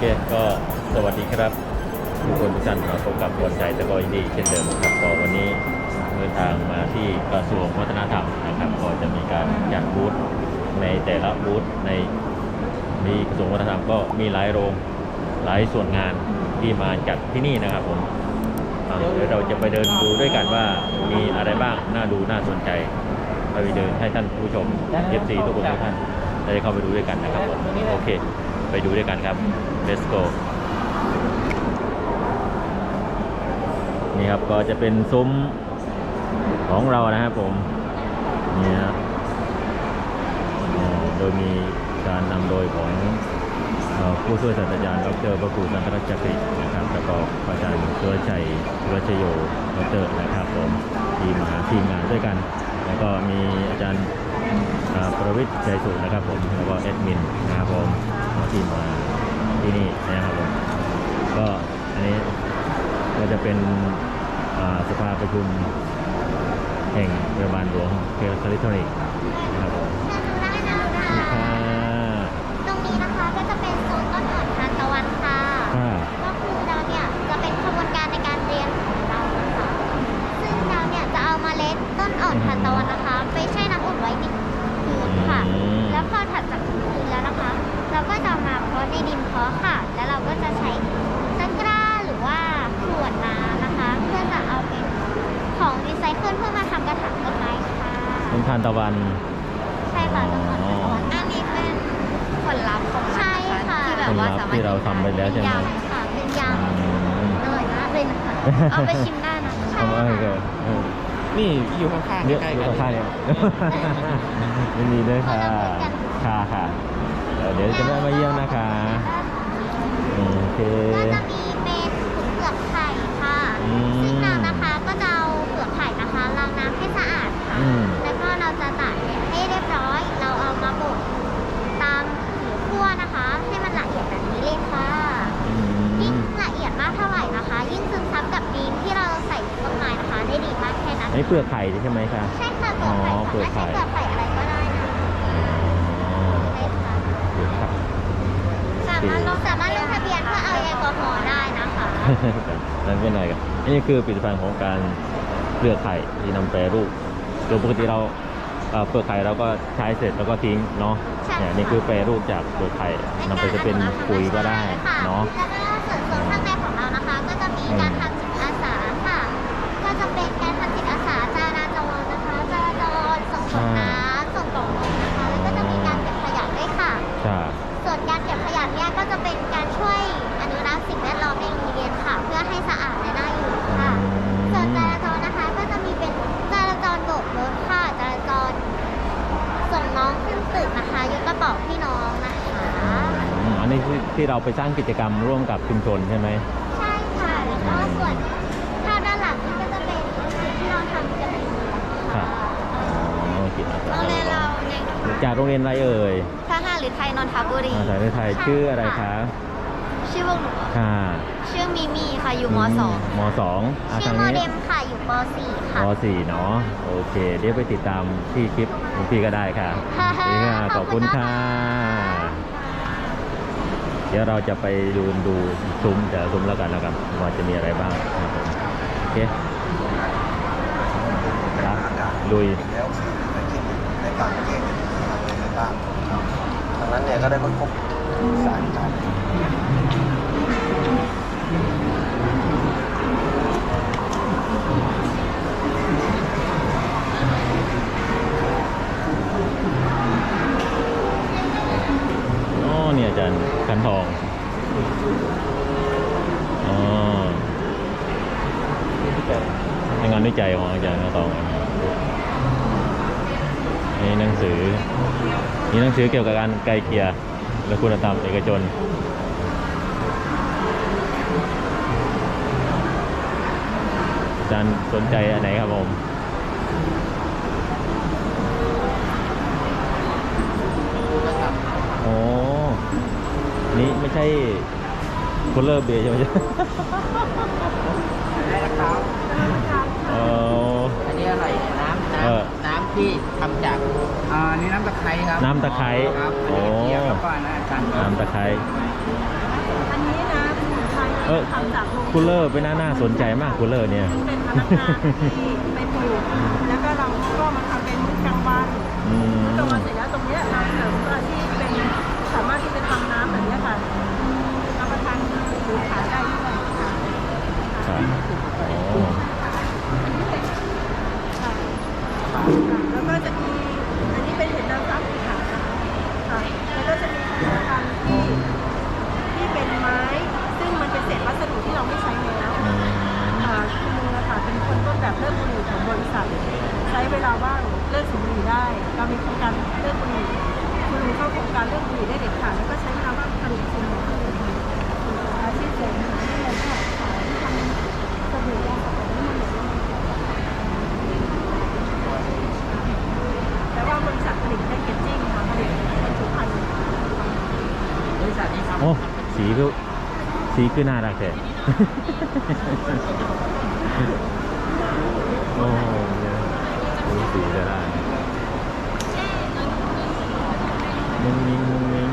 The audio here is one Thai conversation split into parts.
เคก็สวัสดีครับทุกคนทุกท่านมาพบกับวันใจตะกอยดีเช่นเดิมครับก็วันนี้เดินทางมาที่กระทรวงวัฒนธรรมนะครับก็จะมีการจัดบูธในแต่ละบูธในมีกระทรวงวัฒนธรรมก็มีหลายโรงหลายส่วนงานที่มาจัดที่นี่นะครับผมอ่าเดี๋ยวเราจะไปเดินดูด้วยกันว่ามีอะไรบ้างน่าดูน่าสนใจไปเดินให้ท่านผู้ชม FC ทุกคนทุกท่านได้เข้าไปดูด้วยกันนะครับผมโอเค ไปดูด้วยกันครับ let's go นี่ครับก็จะเป็นซุ้มของเรานะครับผม นี่ฮะอ๋อโดยมีการนำโดยของผู้ช่วยศาสตราจารย์ดรพระครูสันตรัชจักรินะครับแล้วก็อาจารย์สุรชัยสุรชโยดรนะครับผมที่มาทีมงานด้วยกัน แล้วก็มีอาจารย์ประวิทย์ใจสุนะครับผมแล้วก็แอดมินนะครับผมที่มา ที่นี่นะครับผมก็อันนี้ก็จะเป็นอ่าสภาประชุมแห่งโรงพยาบาลหลวงเคลคาลิทอนิกนะครับผมได้นะได้ค่ะตรงนี้นะคะก็จะเป็นโซนต้นอ่อนทานตะวันค่ะค่ะก็คือเราเนี่ยจะเป็นขบวนการในการเรียนของเรานะคะซึ่งเราเนี่ยจะเอามาเล็ดต้นอ่อนทานตะวันนะคะ ทานตะวัน ใช่ค่ะต้นอ่อนทานตะวันอันนี้เป็นผลลัพธ์ของมันใช่ค่ะ ที่แบบว่าสามารถที่เราทำไปแล้วใช่ไหมยำค่ะเป็นยอืมำอร่อยมากเลยนะคะเอาไปชิมได้นะคะทำอะไรกันเออนี่อยู่ข้างๆเนี่ยใกล้อยู่ๆกันข้างๆเนี่ยยินดีด้วยค่ะ ค่ะค่ะเดี๋ยวเดี๋ยวจะได้มาเยี่ยมนะคะ โอเค ก็จะมี ปลือกไข่ใช่ไหมคะใช่ค่ะเปลือกไข่อ๋อเปลือกสามารถไข่ใช้เปลือกไข่อะไรก็ได้นะอ๋อใช่ค่ะเปลือกไข่สามารถลงสามารถลงทะเบียนเพื่อเอาแอลกอฮอล์ได้นะคะนั่นเป็นอะไรกันอันนี้คือผลิตภัณฑ์ของการเปลือกไข่ที่นำแปรรูปโดยปกติเราเอ่อเปลือกไข่เราก็ใช้เสร็จแล้วก็ทิ้งเนาะใช่เนี่ยนี่คือแปรรูปจากเปลือกไข่นำไปจะเป็นปุ๋ยก็ได้เนาะ ที่ที่เราไปสร้างกิจกรรมร่วมกับชุมชนใช่ไหมใช่ค่ะแล้วก็ส่วนภาพด้านหลังนี่ก็จะเป็นที่เราทำกันเองค่ะอ๋อจิตอาโรสางเรียนเราในจากโรงเรียนอะไรเอ่ยพระห้าหรือไทยนนทบุรีอาสายในไทยชื่ออะไรคะชื่อพวกหนูค่ะชื่อมิมี่ค่ะอยู่มสองมสองอะชื่อทางโมนี้ เดมค่ะอยู่ป .4 มค่ะสี่เนาะโอเค เดี๋ยวไปติดตามที่คลิปของพี่ก็ได้ค่ะฮ่าฮ่านี่ค่ะขอบคุณค่ะ เดี๋ยวเราจะไปดูดูซุ้มแต่ละซุ้มแล้วกันแล้วกันว่าจะมีอะไรบ้างครับผมโอเคครับลุยแล้วในที่ในต่างประเทศเนี่ยทำอะไรบ้างดังนั้นเนี่ยก็ได้ค้นพบ เนี่ยอาจารย์คันทองอ๋อในงานวิจัยของอาจารย์คันทองนี่หนังสือนี่หนังสือเกี่ยวกับการไกลเกลี่ยและคุณธรรมเอกชนอาจารย์สนใจอันไหนครับผม โอ้นี่ไม่ใช่คูลเลอร์เบย์ใช่ไหมเออ อันนี้อะไรเนี่ยน้ำเออน้ำน้ำที่ทำจากอ่านี่น้ำตะไคร้ครับน้ำตะไคร้ครับโอ้อันนี้กระเทียมแล้วก็อันนั้นอาจารย์น้ำตะไคร้อันเออทำจากโรงคูลเลอร์เป็นน่าน่าสนใจมากคูลเลอร์เนี่ย เป็นพนักงานที่ไปปลูกแล้วก็เราก็มาทำเป็นมื้อกลางวัน อืม ตรงมาเสร็จแล้วตรงเนี้ยเราเสริมอาชีพเป็นสามารถที่จะทำน้ำแบบเนี้ยค่ะรับประทานหรือขายได้ด้วยค่ะ ครับโอ้ แล้วก็จะมีอันนี้เป็นเห็ดนางฟ้าภูเขาค่ะแล้วก็จะมีผลิตภัณฑ์ที่ที่เป็นไม้ ซึ่งมันเป็นเศษวัสดุที่เราไม่ใช้แล้ว อืม อ่าคุณลุงอะค่ะเป็นคนต้นแบบเลิกบุหรี่ของบริษัท ใช้เวลาว่างเลิกสูบบุหรี่ได้ เรามีโครงการเลิกบุหรี่คุณลุงเข้าโครงการเลิกบุหรี่ได้เด็ดขาดแล้วก็ใช้เวลาว่างผลิตสิ่งของอาชีพเสริมหาที่เราก็ขายทำสบู่ยาสระผมนี่มันหมือนแต่ว่าบริษัทผลิตแพ็กเกจจิ้งค่ะผลิตบรรจุภัณฑ์บริษัทนี้ครับโอ้ สีก็สีคือน่ารักแท้ โอ้เนี่ยสีจะได้ มุ้งมิ้งมุ้งมิ้ง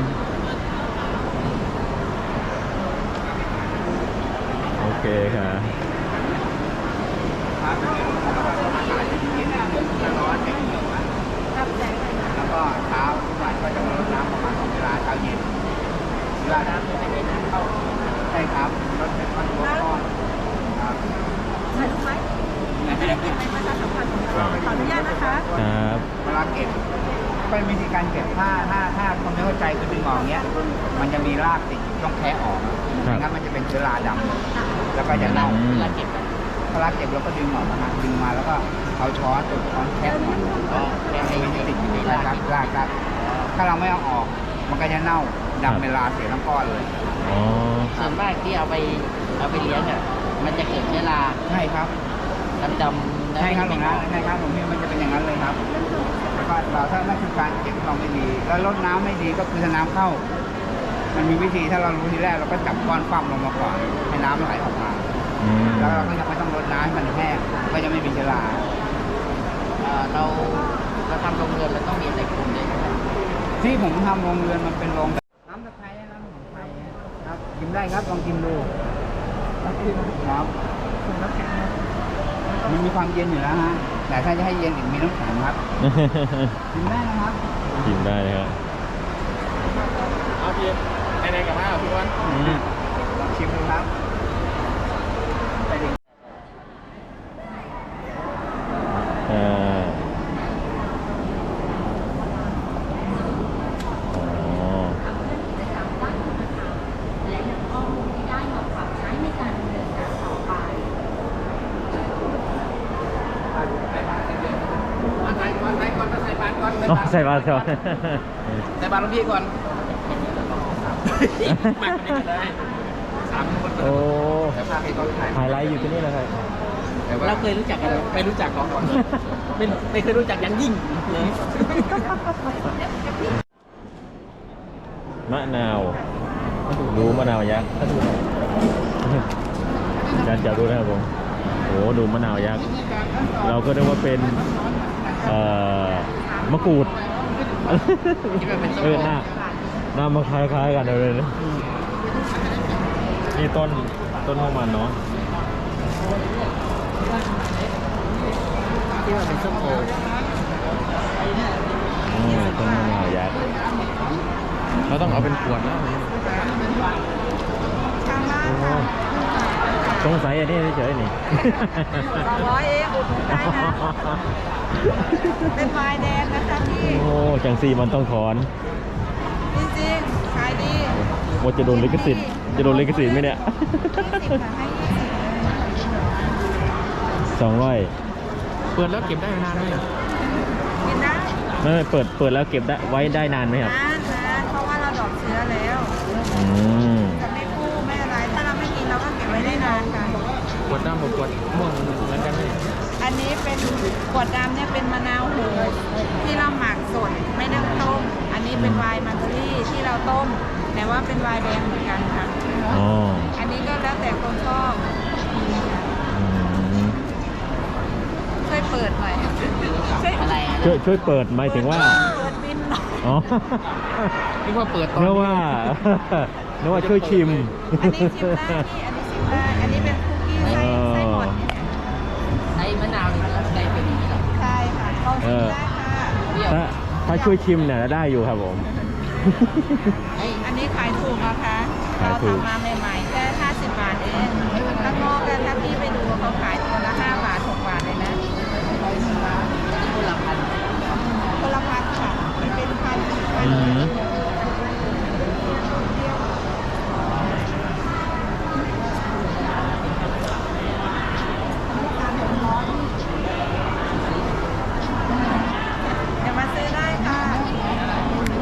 โอเคค่ะ ครับร้อนเป็นเหนียวนะ รับแสงอะไรนะ แล้วก็เช้าทุกวันก็จะมีรดน้ำประมาณสองเวลาเช้าเย็นเวลาน้ำจะไม่ได้เข้าใช่ครับรถเป็นพันหัวก้อนครับ ถ่ายรูปไหมจะได้เก็บในประชาสัมพันธ์ของเราขออนุญาตนะคะ ครับ เวลาเก็บเป็นวิธีการเก็บถ้าถ้าถ้าคนไม่เข้าใจคือดึงออกเนี้ย มันจะมี รากติดอยู่ต้องแคะออกไม่งั้นมันจะเป็นเชื้อราดำแล้วก็จะเน่าอืมเวลาเก็บถ้ารากเก็บเราก็ดึงออกนะฮะดึงมาแล้วก็เอาช้อนจุดช้อนแคะมันก็แคะให้มันติดอยู่ในรากรากรากรากถ้าเราไม่เอาออก มันก็จะเน่าดำเป็นลาเสียทั้งก้อนเลยอ๋อส่วนมากที่เอาไปเอาไปเลี้ยงอะมันจะเกิดเชื้อราใช่ครับดำๆแล้วใช่ครับหลไม่วงอนะอกใช่ครับหลวงพี่มันจะเป็นอย่างนั้นเลยครับแล้วก็เราถ้านั่นคือการเก็บเราไม่ดี แล้วลดน้ำไม่ดีก็คือถ้าน้ำเข้า มันมีวิธีถ้าเรารู้ทีแรกเราก็จับก้อนปั้มลงมาก่อนให้น้ำมันไหลออกมา อืมแล้วเราก็ยังไม่ต้องรดน้ำให้มันแห้งก็จะไม่มีเชื้อราเอ่อเราเราทำโรงเรือนเราต้องมีอะไรคุมด้วยนะครับที่ผมทำโรงเรือนมันเป็นโรงน้ำตะไคร้น้ำสมุนไพรครับกินได้ครับลองกินดูครับมันมีความเย็นอยู่แล้วฮะแต่ถ้าจะให้เย็นอีกมีน้ำแข็งครับกินได้นะครับ กินได้นะครับเอาพี่ ไหนๆกับมาพี่วันอืมลองชิมดูครับไปดิเอ่ออ๋อใส่ก่อนใส่ก่อนใส่บาตรก่อนอ๋อใส่บาตรก่อนใส่บาตรหลวงพี่ก่อน มากกว่านี้ก็ได้สามคนโอ้แต่พาให้เขาถ่ายไฮไลท์อยู่ที่นี่เลยครับ แต่ว่าเราเคยรู้จักกันไหมไม่รู้จักเขาก่อนไม่ไม่เคยรู้จักอยังยิ่งเลยมะนาวดูมะนาวยักษ์อาจารย์จับดูนะครับผมโอ้ดูมะนาวยักษ์เราก็นึกว่าเป็นเอ่อมะกรูดคิดว่าเป็นส้มเอโออหน้า หน้ามาคล้ายๆกันเลยนะนี่ต้นต้นของมันเนาะคิดว่าเป็นส้มโออืมต้นมะนาวยักษ์เราต้องเอาเป็นขวดนะโอ้สงสัยอันนี้เฉยๆนี่สองร้อยเองอุดหนุนได้นะเป็นไวน์แดงนะคะพี่ โอ้ จังซีมันต้องถอนจริ งๆขายดีว่าจะโดนลิขสิทธิ์จะโดนลิขสิทธิ์ไหมเนี่ยยี่สิบค่ะให้ยี่สิบสองร้อยเปิดแล้วเก็บได้นานไหมกินได้ไม่เปิดเปิดแล้วเก็บได้ไว้ได้นานไหมครับนานนานเพราะว่าเราดอกเชื้อแล้วอืมจะไม่คู่ไม่อะไร ถ้าเราไม่กินเราก็เก็บไว้ได้นานค่ะ ขวดดำกับขวดม่วง อันนี้เป็นขวดดำเนี่ยเป็นมะนาวโหที่เราหมักสดไม่ได้ต้ม อันนี้เป็นไวน์มาร์การีที่เราต้ม แต่ว่าเป็นไวน์แดงเหมือนกันค่ะ อ๋ออันนี้ก็แล้วแต่คนชอบอืมช่วยเปิดหน่อยช่วยอะไรช่วยช่วยเปิดหมายถึงว่า เปิดบินหน่อยอ๋อนึกว่าเปิดตอนนึกว่านึกว่าช่วยชิม อันนี้ชิมได้พี่อันนี้ชิมชิมได้ อันนี้เป็น ช้มะนาวนี่ก็ได้เป็นอย่างนี้เหรอใช่ค่ะลองชิมได้ค่ะเปรี้ยวถ้าถ้าช่วยชิมเนี่ยได้อยู่ครับผมเฮ้ยอันนี้ขายถูกนะคะขาเรายถูกทำมาใหม่ๆ